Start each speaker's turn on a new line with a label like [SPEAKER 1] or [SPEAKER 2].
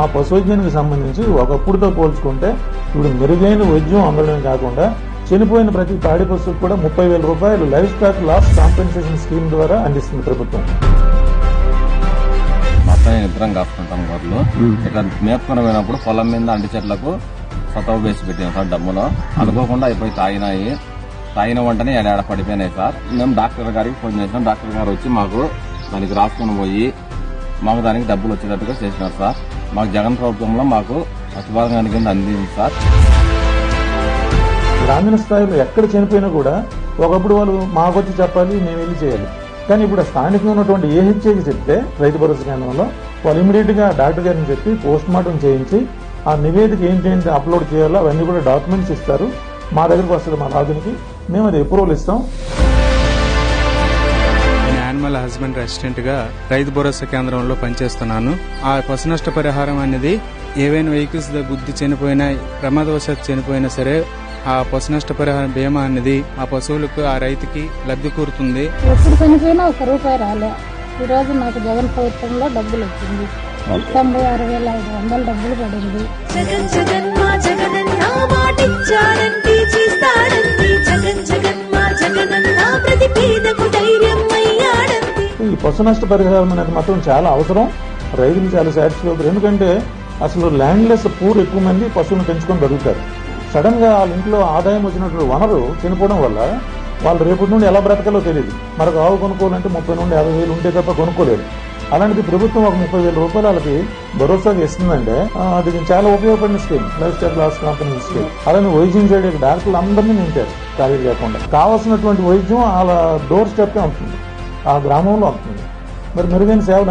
[SPEAKER 1] ఆ పశు వైద్యానికి సంబంధించి ఒకప్పుడుతో పోల్చుకుంటే ఇప్పుడు మెరుగైన వైద్యం అందడమే కాకుండా చనిపోయిన ప్రతి పాడి పశువుకు కూడా ముప్పై వేల రూపాయలు life stock loss compensation scheme ద్వారా అందిస్తుంది ప్రభుత్వం.
[SPEAKER 2] మొత్తం కాసుకుంటాం గొర్రెలు. ఇక్కడ మేపుకొని పోయినప్పుడు పొలం మీద అంటి చెట్లకు సతవ వేసి పెట్టాం సార్ డబ్బులో. అనుకోకుండా అయిపోయి తాగినాయి. తాగిన వెంటనే ఏడాడ పడిపోయినాయి సార్. మేము డాక్టర్ గారికి ఫోన్ చేసినాం. డాక్టర్ గారు వచ్చి మాకు దానికి రాసుకొని పోయి మాకు దానికి డబ్బులు వచ్చేటట్టుగా చేసినారు సార్. మాకు జగన్ ప్రభుత్వంలో మాకు పశుభాగం కింద అందింది సార్.
[SPEAKER 1] గ్రామీణ స్థాయిలో ఎక్కడ చనిపోయినా కూడా ఒకప్పుడు వాళ్ళు మాకొచ్చి చెప్పాలి మేము వెళ్ళి చేయాలి. కానీ ఇప్పుడు స్థానికంగా ఉన్నటువంటి ఏహెచ్ఏకి చెప్తే రైతు భరోసా కేంద్రంలో వాళ్ళు ఇమీడియట్గా డాక్టర్ గారిని చెప్పి పోస్ట్ మార్టం చేయించి ఆ నివేదిక ఏంటి ఏంటి అప్లోడ్ చేయాలో అవన్నీ కూడా డాక్యుమెంట్స్ ఇస్తారు. మా దగ్గరకు వస్తుంది మా రాజునికి. మేము అది అప్రూవల్ ఇస్తాం.
[SPEAKER 3] నేను యానిమల్ హస్బెండ్ రెసిడెంట్గా రైతు భరోసా కేంద్రంలో పనిచేస్తున్నాను. ఆ పశు నష్ట పరిహారం అనేది ఏవైనా వెహికల్స్ గుద్ది చనిపోయినా ప్రమాదవశాత్తు చనిపోయినా సరే ఆ పశు నష్ట పరిహారం బీమా అనేది ఆ పశువులకు ఆ రైతుకి లబ్ధి కూరుతుంది.
[SPEAKER 4] ఎప్పుడు చనిపోయినా ఒక రూపాయి రాలే. ఈ రోజు నాకు జగన్ ప్రభుత్వంలో డబ్బులు వచ్చింది. తొంభై ఆరు వేల ఐదు వందల డబ్బులు పడింది.
[SPEAKER 5] జగన్ జగన్ మా జగనన్న
[SPEAKER 1] పశు నష్ట పరిహారం అనేది మాత్రం చాలా అవసరం. రైతులు చాలా సాటిస్ఫై అవుతారు ఎందుకంటే అసలు ల్యాండ్లెస్ పూర్ ఎక్కువ మంది పశువులను పెంచుకొని బతుకుతారు. సడన్గా వాళ్ళ ఇంట్లో ఆదాయం వచ్చినటువంటి వనరు చనిపోవడం వల్ల వాళ్ళు రేపటి నుండి ఎలా బ్రతకాలో తెలియదు. మరొక ఆవు కొనుక్కోవాలంటే ముప్పై నుండి యాభై వేలు ఉంటే తప్ప కొనుక్కోలేరు అలాంటిది ప్రభుత్వం ఒక ముప్పై వేల రూపాయలు వాళ్ళకి భరోసాగా ఇస్తుందంటే అది చాలా ఉపయోగపడిన scheme lifestyle loss company scheme అలానే వైద్యం చేయడానికి డాక్టర్లు అందరినీ నింపారు. ఖాళీ లేకుండా. కావాల్సినటువంటి వైద్యం వాళ్ళ డోర్ స్టెప్ ఉంటుంది ఆ గ్రామంలో ఉంటుంది మరి మెరుగైన సేవలు